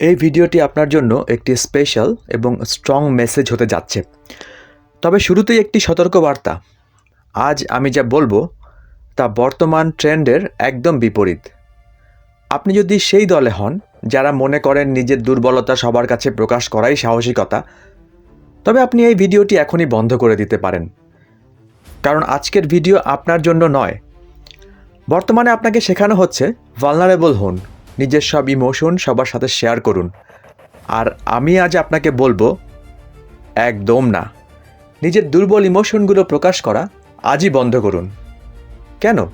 এই ভিডিওটি আপনার জন্য একটি স্পেশাল এবং স্ট্রং মেসেজ হতে যাচ্ছে। তবে শুরুতেই একটি সতর্কবার্তা। আজ আমি যা বলব, তা বর্তমান ট্রেন্ডের একদম বিপরীত। আপনি যদি সেই দলে হন, যারা মনে করেন নিজের দুর্বলতা সবার কাছে প্রকাশ করাই সাহসিকতা, তবে আপনি এই ভিডিওটি এখনই বন্ধ করে দিতে পারেন। কারণ আজকের ভিডিও আপনার জন্য নয়। বর্তমানে আপনাকে শেখানো হচ্ছে ভালনারেবল হন। নিজের সব ইমোশন সবার সাথে শেয়ার করুন। আর আমি আজ আপনাকে বলব, একদম না। নিজের দুর্বল ইমোশনগুলো প্রকাশ করা আজই বন্ধ করুন। কেন?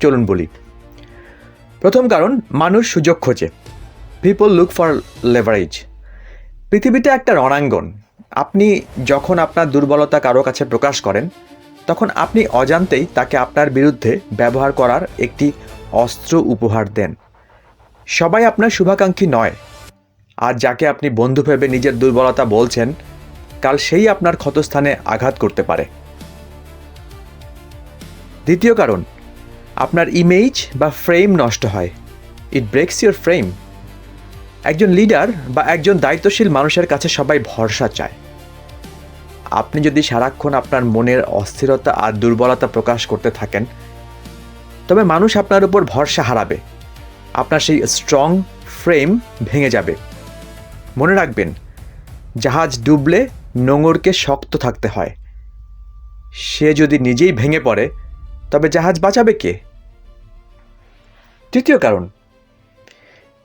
চলুন বলি। প্রথম কারণ, মানুষ সুযোগ খোঁজে। পিপল লুক ফর লেভারেজ পৃথিবীটা একটা রণাঙ্গন। আপনি যখন আপনার দুর্বলতা কারও কাছে প্রকাশ করেন, তখন আপনি অজান্তেই তাকে আপনার বিরুদ্ধে ব্যবহার করার একটি অস্ত্র উপহার দেন। সবাই আপনার শুভাকাঙ্ক্ষী নয়। আর যাকে আপনি বন্ধু ভেবে নিজের দুর্বলতা বলছেন, কাল সেই আপনার ক্ষতস্থানে আঘাত করতে পারে। দ্বিতীয় কারণ, আপনার ইমেজ বা ফ্রেম নষ্ট হয়। ইট ব্রেকস ইউর ফ্রেম একজন লিডার বা একজন দায়িত্বশীল মানুষের কাছে সবাই ভরসা চায়। আপনি যদি সারাক্ষণ আপনার মনের অস্থিরতা আর দুর্বলতা প্রকাশ করতে থাকেন, তবে মানুষ আপনার উপর ভরসা হারাবে। আপনার সেই স্ট্রং ফ্রেম ভেঙে যাবে। মনে রাখবেন, জাহাজ ডুবলে নোঙরকে শক্ত থাকতে হয়। সে যদি নিজেই ভেঙে পড়ে, তবে জাহাজ বাঁচাবে কে? তৃতীয় কারণ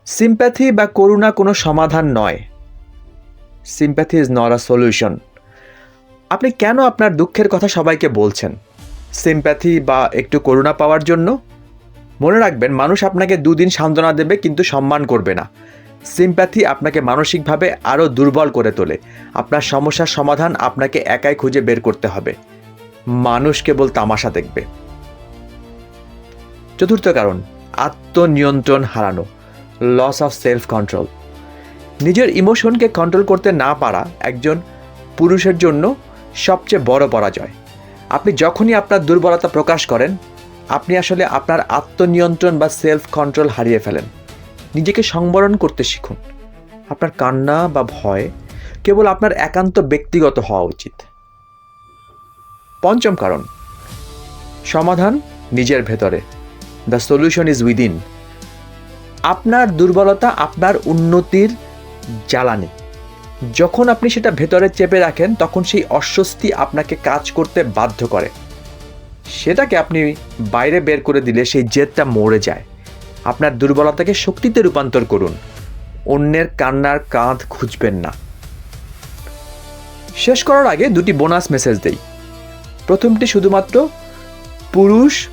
সিম্প্যাথি বা করুণা কোনো সমাধান নয়। Sympathy is not a solution আপনি কেন আপনার দুঃখের কথা সবাইকে বলছেন? সিম্প্যাথি বা একটু করুণা পাওয়ার জন্য? মনে রাখবেন, মানুষ আপনাকে দুদিন সান্ত্বনা দেবে কিন্তু সম্মান করবে না। সিম্প্যাথি আপনাকে মানসিকভাবে আরও দুর্বল করে তোলে। আপনার সমস্যার সমাধান আপনাকে একাই খুঁজে বের করতে হবে। মানুষ কেবল তামাশা দেখবে। চতুর্থ কারণ, আত্মনিয়ন্ত্রণ হারানো লস অফ সেলফ কন্ট্রোল নিজের ইমোশনকে কন্ট্রোল করতে না পারা একজন পুরুষের জন্য সবচেয়ে বড় পরাজয়। আপনি যখনই আপনার দুর্বলতা প্রকাশ করেন আপনি আসলে আপনার আত্মনিয়ন্ত্রণ বা সেলফ কন্ট্রোল হারিয়ে ফেলেন। নিজেকে সংবরণ করতে শিখুন। আপনার কান্না বা ভয় কেবল আপনার একান্ত ব্যক্তিগত হওয়া উচিত। পঞ্চম কারণ, সমাধান নিজের ভেতরে। দ্য সলিউশন ইজ উইদিন আপনার দুর্বলতা আপনার উন্নতির জ্বালানি। যখন আপনি সেটা ভেতরে চেপে রাখেন, তখন সেই অস্বস্তি আপনাকে কাজ করতে বাধ্য করে। সেটাকে আপনি বাইরে বের করে দিলে সেই জেদটা মরে যায়। আপনার দুর্বলতাকে শক্তিতে রূপান্তর করুন। অন্যের কান্নার কাঁধ খুঁজবেন না। শেষ করার আগে দুটি বোনাস মেসেজ দেই। প্রথমটি শুধুমাত্র পুরুষ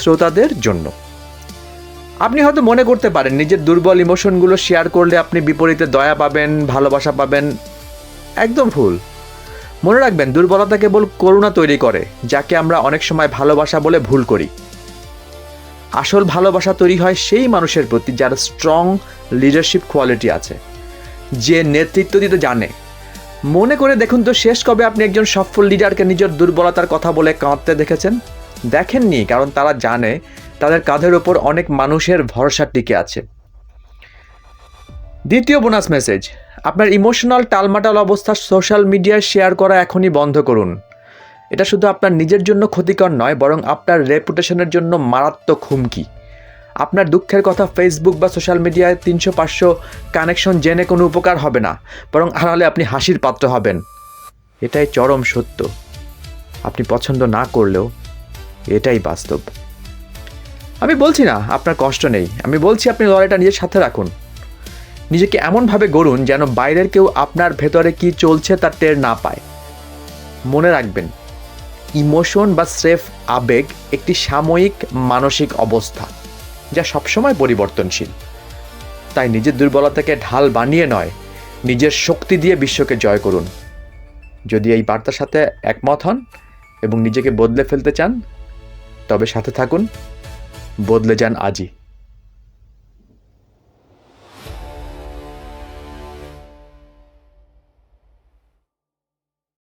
শ্রোতাদের জন্য। আপনি হয়তো মনে করতে পারেন, নিজের দুর্বল ইমোশনগুলো শেয়ার করলে আপনি বিপরীতে দয়া পাবেন, ভালোবাসা পাবেন। একদম ভুল। মনে রাখবেন, দুর্বলতা কেবল করুণা তৈরি করে, যাকে আমরা অনেক সময় ভালোবাসা বলে ভুল করি। আসল ভালোবাসা তৈরি হয় সেই মানুষের প্রতি যার স্ট্রং লিডারশিপ কোয়ালিটি আছে। যে নেতৃত্ব দিতে জানে। মনে করে দেখুন তো, শেষ কবে আপনি একজন সফল লিডারকে নিজের দুর্বলতার কথা বলে কাঁদতে দেখেছেন? দেখেননি, কারণ তারা জানে তাদের কাঁধের ওপর অনেক মানুষের ভরসা টিকে আছে। দ্বিতীয় বোনাস মেসেজ আপনার ইমোশনাল টালমাটাল অবস্থা সোশ্যাল মিডিয়ায় শেয়ার করা এখনই বন্ধ করুন। এটা শুধু আপনার নিজের জন্য ক্ষতিকর নয়, বরং আপনার রেপুটেশনের জন্য মারাত্মক হুমকি। আপনার দুঃখের কথা ফেসবুক বা সোশ্যাল মিডিয়ায় তিনশো পাঁচশো কানেকশন জেনে কোনো উপকার হবে না, বরং হারালে আপনি হাসির পাত্র হবেন। এটাই চরম সত্য। আপনি পছন্দ না করলেও এটাই বাস্তব। আমি বলছি না, আপনার কষ্ট নেই। আমি বলছি আপনি লড়াইটা নিজের সাথে রাখুন। নিজেকে এমনভাবে গড়ুন যেন বাইরের কেউ আপনার ভেতরে কি চলছে তার টের না পায়। মনে রাখবেন, ইমোশন বা স্রেফ আবেগ একটি সাময়িক মানসিক অবস্থা যা সবসময় পরিবর্তনশীল। তাই নিজের দুর্বলতাকে ঢাল বানিয়ে নয়, নিজের শক্তি দিয়ে বিশ্বকে জয় করুন। যদি এই বার্তার সাথে একমত হন এবং নিজেকে বদলে ফেলতে চান, তবে সাথে থাকুন, বদলে যান আজই।